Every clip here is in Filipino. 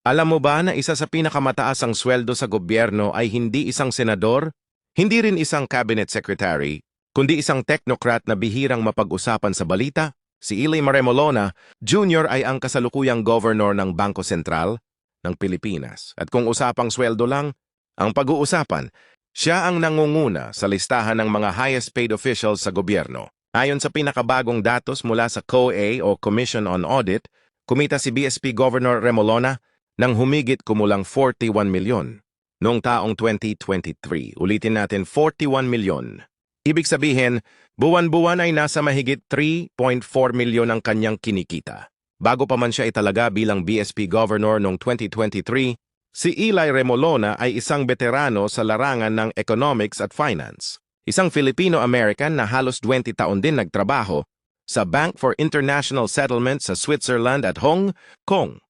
Alam mo ba na isa sa pinakamataas ang sweldo sa gobyerno ay hindi isang senador, hindi rin isang cabinet secretary, kundi isang technocrat na bihirang mapag-usapan sa balita? Si Eli Maremolona Jr. ay ang kasalukuyang governor ng Bangko Sentral ng Pilipinas. At kung usapang sweldo lang, ang pag-uusapan, siya ang nangunguna sa listahan ng mga highest paid officials sa gobyerno. Ayon sa pinakabagong datos mula sa COA o Commission on Audit, kumita si BSP Governor Remolona ng humigit kumulang 41 milyon noong taong 2023. Ulitin natin, 41 milyon. Ibig sabihin, buwan-buwan ay nasa mahigit 3.4 milyon ang kanyang kinikita. Bago pa man siya italaga bilang BSP Governor noong 2023, si Eli Remolona ay isang veterano sa larangan ng economics at finance. Isang Filipino-American na halos 20 taon din nagtrabaho sa Bank for International Settlements sa Switzerland at Hong Kong,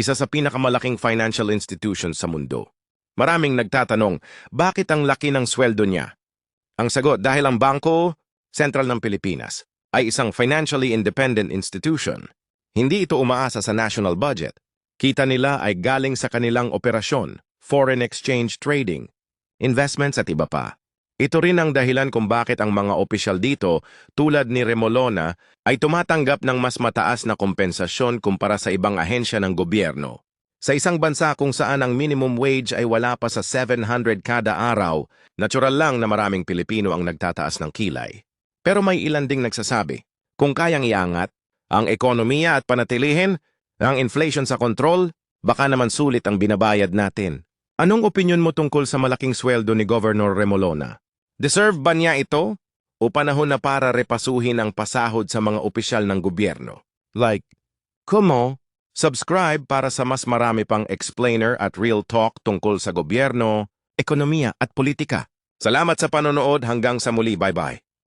isa sa pinakamalaking financial institution sa mundo. Maraming nagtatanong, bakit ang laki ng sweldo niya? Ang sagot, dahil ang Bangko Sentral ng Pilipinas ay isang financially independent institution. Hindi ito umaasa sa national budget. Kita nila ay galing sa kanilang operasyon, foreign exchange trading, investments at iba pa. Ito rin ang dahilan kung bakit ang mga opisyal dito, tulad ni Remolona, ay tumatanggap ng mas mataas na kompensasyon kumpara sa ibang ahensya ng gobyerno. Sa isang bansa kung saan ang minimum wage ay wala pa sa 700 kada araw, natural lang na maraming Pilipino ang nagtataas ng kilay. Pero may ilan ding nagsasabi, kung kayang iangat, ang ekonomiya at panatilihin, ang inflation sa kontrol, baka naman sulit ang binabayad natin. Anong opinyon mo tungkol sa malaking sweldo ni Governor Remolona? Deserve ba niya ito? O panahon na para repasuhin ang pasahod sa mga opisyal ng gobyerno? Like, kumo, subscribe para sa mas marami pang explainer at real talk tungkol sa gobyerno, ekonomiya at politika. Salamat sa panonood hanggang sa muli. Bye-bye.